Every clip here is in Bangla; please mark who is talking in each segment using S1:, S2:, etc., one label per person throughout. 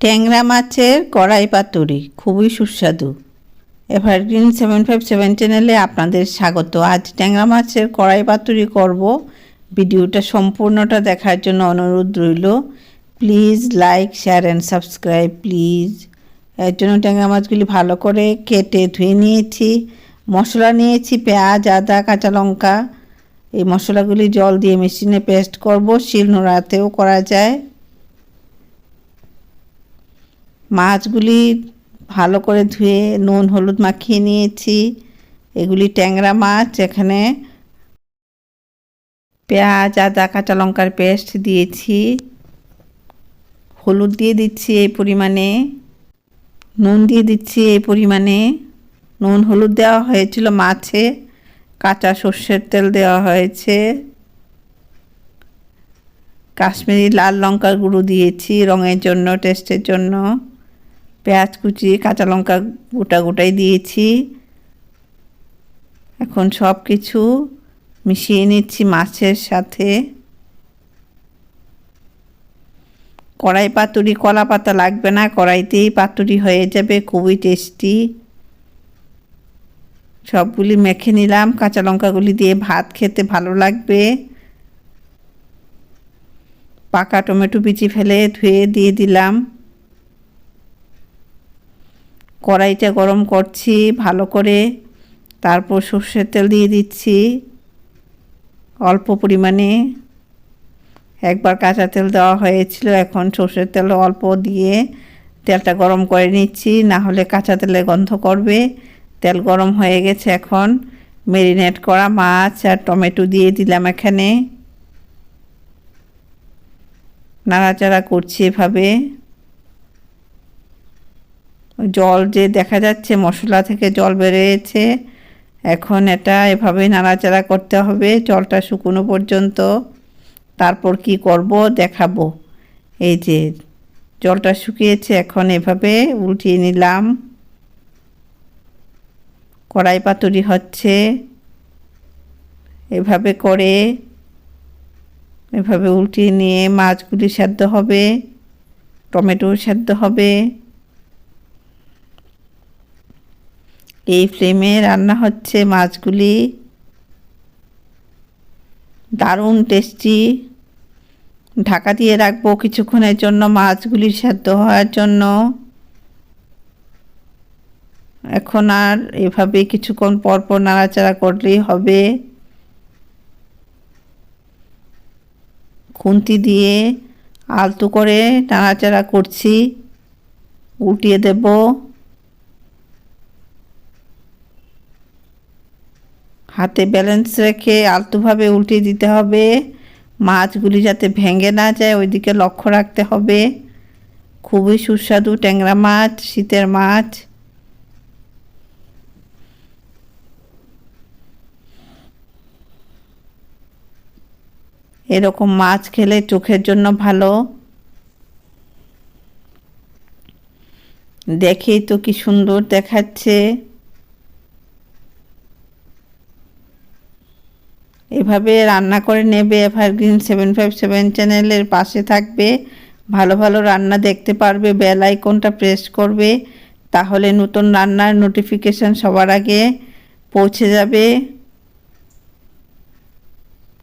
S1: ট্যাংরা মাছের কড়াই পাতুরি, খুবই সুস্বাদু। এভারগ্রিন সেভেন ফাইভ সেভেন চ্যানেলে আপনাদের স্বাগত। আজ ট্যাংরা মাছের কড়াই পাতুরি করব। ভিডিওটা সম্পূর্ণটা দেখার জন্য অনুরোধ রইল। Please like, share and subscribe, please. এর জন্য ট্যাংরা মাছগুলি ভালো করে কেটে ধুয়ে নিয়েছি। মশলা নিয়েছি, পেঁয়াজ, আদা, কাঁচা লঙ্কা। এই মশলাগুলি জল দিয়ে মেশিনে পেস্ট করব। শিল নোড়াতেও করা যায়। মাছগুলি ভালো করে ধুয়ে নুন, হলুদ মাখিয়ে নিয়েছি। এগুলি ট্যাংরা মাছ, এখানে পেঁয়াজ, আদা, কাঁচা লঙ্কার পেস্ট দিয়েছি। হলুদ দিয়ে দিচ্ছি এই পরিমাণে। নুন দিয়ে দিচ্ছি এই পরিমাণে। নুন, হলুদ দেওয়া হয়েছিল মাছে। কাঁচা সর্ষের তেল দেওয়া হয়েছে। কাশ্মীরি লাল লঙ্কার গুঁড়ো দিয়েছি রঙের জন্য, টেস্টের জন্য। পেঁয়াজ কুচি, কাঁচা লঙ্কা গোটা গোটাই দিয়েছি। এখন সব কিছু মিশিয়ে নিচ্ছি মাছের সাথে। কড়াই পাতুরি, কলা পাতা লাগবে না, কড়াইতেই পাতুরি হয়ে যাবে, খুবই টেস্টি। সবগুলি মেখে নিলাম, কাঁচা লঙ্কাগুলি দিয়ে ভাত খেতে ভালো লাগবে। পাকা টমেটো বিচি ফেলে ধুয়ে দিয়ে দিলাম। কড়াইটা গরম করছি, ভালো করে। তারপর সর্ষের তেল দিয়ে দিচ্ছি অল্প পরিমাণে। একবার কাঁচা তেল দেওয়া হয়েছিল, এখন সর্ষের তেল অল্প দিয়ে তেলটা গরম করে নিচ্ছি, না হলে কাঁচা তেলে গন্ধ করবে। তেল গরম হয়ে গেছে এখন। মেরিনেট করা মাছ আর টমেটো দিয়ে দিলাম এখানে। নাড়াচাড়া করছি এভাবে। জল যে দেখা যাচ্ছে, মশলা থেকে জল বেরিয়েছে। এখন এটা এভাবে নাড়াচাড়া করতে হবে, জলটা শুকনো পর্যন্ত। তারপর কি করব দেখাবো। এই যে জলটা শুকিয়েছে, এখন এভাবে উল্টিয়ে নিলাম। কড়াই পাতুরি হচ্ছে। এভাবে করে এভাবে উল্টিয়ে নিয়ে মাছগুলি সেদ্ধ হবে টমেটো সেদ্ধ হবে। এই ফ্লেমে রান্না হচ্ছে মাছগুলি। দারুণ টেস্টি ঢাকা দিয়ে রাখব কিছুক্ষণের জন্য মাছগুলি সেদ্ধ হওয়ার জন্য। এখন আর এভাবে কিছুক্ষণ পর পর নাড়াচাড়া করলেই হবে। খুন্তি দিয়ে আলতু করে নাড়াচাড়া করছি। উল্টিয়ে দেব। হাতে ব্যালেন্স রেখে আলতুভাবে উল্টিয়ে দিতে হবে। মাছগুলি যাতে ভেঙে না যায়, ওইদিকে লক্ষ্য রাখতে হবে। খুবই সুস্বাদু ট্যাংরা মাছ, শীতের মাছ। এরকম মাছ খেলে চোখের জন্য ভালো। দেখেই তো কি সুন্দর দেখাচ্ছে। এভাবে রান্না করে নেবে এভারগ্রিন সেভেন ফাইভ সেভেন চ্যানেলের পাশে থাকবে। ভালো ভালো রান্না দেখতে পারবে বেল আইকনটা প্রেস করবে। তাহলে নতুন রান্নার নোটিফিকেশান সবার আগে পৌঁছে যাবে।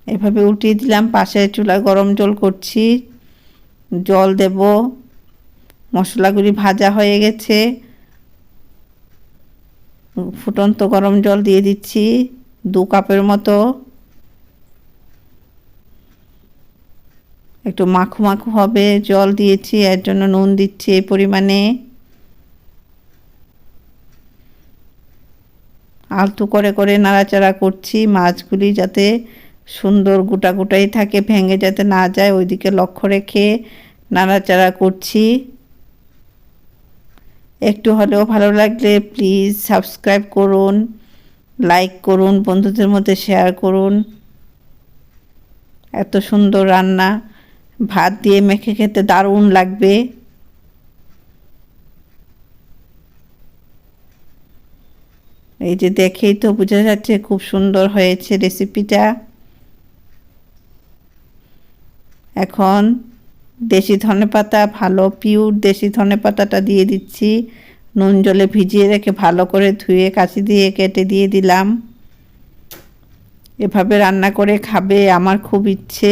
S1: এভাবে উল্টিয়ে দিলাম, পাশে চুলায় গরম জল করছি। জল দেব। মশলাগুলি ভাজা হয়ে গেছে। ফুটন্ত গরম জল দিয়ে দিচ্ছি। দু কাপের মতো। একটু মাখু মাখু হবে, জল দিয়েছি, এর জন্য নুন দিচ্ছি এই পরিমাণে। আলতু করে করে নাড়াচাড়া করছি মাছগুলি যাতে সুন্দর গোটা গোটাই থাকে, ভেঙে যাতে না যায়, ওইদিকে লক্ষ্য রেখে নাড়াচাড়া করছি। একটু হলেও ভালো লাগলে প্লিজ সাবস্ক্রাইব করুন, লাইক করুন, বন্ধুদের মধ্যে শেয়ার করুন। এত সুন্দর রান্না। ভাত দিয়ে মেখে খেতে দারুণ লাগবে। এই যে দেখেই তো বোঝা যাচ্ছে খুব সুন্দর হয়েছে রেসিপিটা এখন দেশি ধনে পাতা, ভালো পিওর দেশি ধনে পাতাটা দিয়ে দিচ্ছি। নুন, জলে ভিজিয়ে রেখে ভালো করে ধুয়ে, কাঁচি দিয়ে কেটে দিয়ে দিলাম। এভাবে রান্না করে খাবে আমার খুব ইচ্ছে।